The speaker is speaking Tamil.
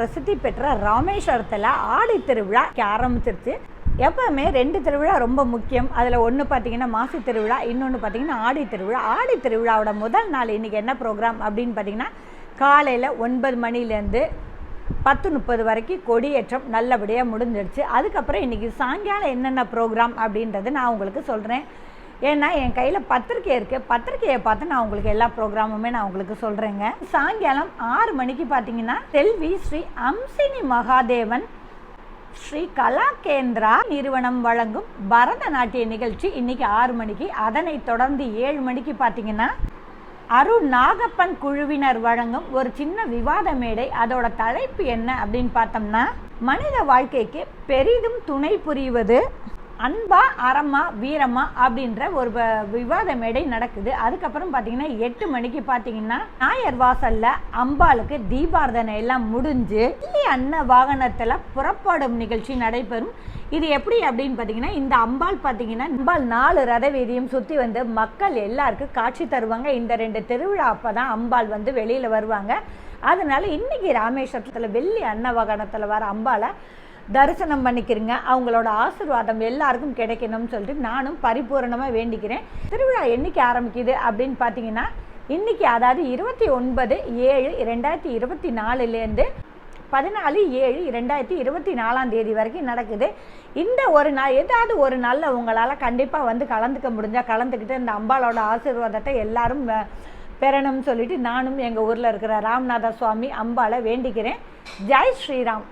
பிரசித்தி பெற்ற ராமேஸ்வரத்தில் ஆடி திருவிழா ஆரம்பிச்சிருச்சு. எப்பவுமே ரெண்டு திருவிழா ரொம்ப முக்கியம். அதில் ஒன்று பார்த்தீங்கன்னா மாசி திருவிழா இன்னொன்று பார்த்தீங்கன்னா ஆடி திருவிழா. ஆடி திருவிழாவோட முதல் நாள் இன்றைக்கி என்ன ப்ரோக்ராம் அப்படின்னு பார்த்தீங்கன்னா காலையில் ஒன்பது மணிலேருந்து பத்து முப்பது வரைக்கும் கொடியேற்றம் நல்லபடியாக முடிஞ்சிடுச்சு அதுக்கப்புறம் இன்றைக்கி சாயங்காலம் என்னென்ன ப்ரோக்ராம் அப்படின்றது நான் உங்களுக்கு சொல்கிறேன் ஏன்னா என் கையில் பத்திரிக்கை இருக்குது பத்திரிக்கையை பார்த்து நான் உங்களுக்கு எல்லா ப்ரோக்ராமுமே நான் உங்களுக்கு சொல்கிறேங்க சாயங்காலம் ஆறு மணிக்கு பார்த்தீங்கன்னா செல்வி ஸ்ரீ அம்சினி மகாதேவன் ஸ்ரீ கலா கேந்திரா நிறுவனம் வழங்கும் பரதநாட்டிய நிகழ்ச்சி இன்னைக்கு ஆறு மணிக்கு. அதனை தொடர்ந்து ஏழு மணிக்கு பார்த்தீங்கன்னா அருண் நாகப்பன் குழுவினர் வழங்கும் ஒரு சின்ன விவாத மேடை. அதோட தலைப்பு என்ன அப்படின்னு பார்த்தோம்னா மனித வாழ்க்கைக்கு பெரிதும் துணை புரிவது அன்பா அறமா வீரமா அப்படின்ற ஒரு வ- விவாத மேடை நடக்குது. அதுக்கப்புறம் பார்த்தீங்கன்னா எட்டு மணிக்கு பார்த்தீங்கன்னா நாயர் வாசல்ல அம்பாளுக்கு தீபார்த்தனை எல்லாம் முடிஞ்சு அன்ன வாகனத்தில் புறப்படும் நிகழ்ச்சி நடைபெறும். இது எப்படி அப்படின்னு பார்த்தீங்கன்னா இந்த அம்பாள் பார்த்தீங்கன்னா அம்பாள் நாலு ரத வீதியும் சுற்றி வந்து மக்கள் எல்லாருக்கும் காட்சி தருவாங்க. இந்த ரெண்டு திருவிழா அப்போ தான் அம்பாள் வந்து வெளியில் வருவாங்க. அதனால இன்னைக்கு ராமேஸ்வரத்தில் வெள்ளி அன்ன வாகனத்தில் வர அம்பாளை தரிசனம் பண்ணிக்கிறங்க. அவங்களோட ஆசிர்வாதம் எல்லாருக்கும் கிடைக்கணும்னு சொல்லிட்டு நானும் பரிபூரணமாக வேண்டிக்கிறேன். திருவிழா என்றைக்கு ஆரம்பிக்குது அப்படின்னு பார்த்தீங்கன்னா இன்றைக்கி அதாவது இருபத்தி ஒன்பது ஏழு ரெண்டாயிரத்தி இருபத்தி நாலுலேருந்து பதினாலு ஏழு ரெண்டாயிரத்தி இருபத்தி நாலாம் தேதி வரைக்கும் நடக்குது. இந்த ஒரு நாள் ஏதாவது ஒரு நாளில் உங்களால் கண்டிப்பாக வந்து கலந்துக்க முடிஞ்சால் கலந்துக்கிட்டு இந்த அம்பாலோட ஆசீர்வாதத்தை எல்லாரும் பெறணும்னு சொல்லிட்டு நானும் எங்கள் ஊரில் இருக்கிற ராம்நாத சுவாமி அம்பாவை வேண்டிக்கிறேன். ஜெய் ஸ்ரீராம்.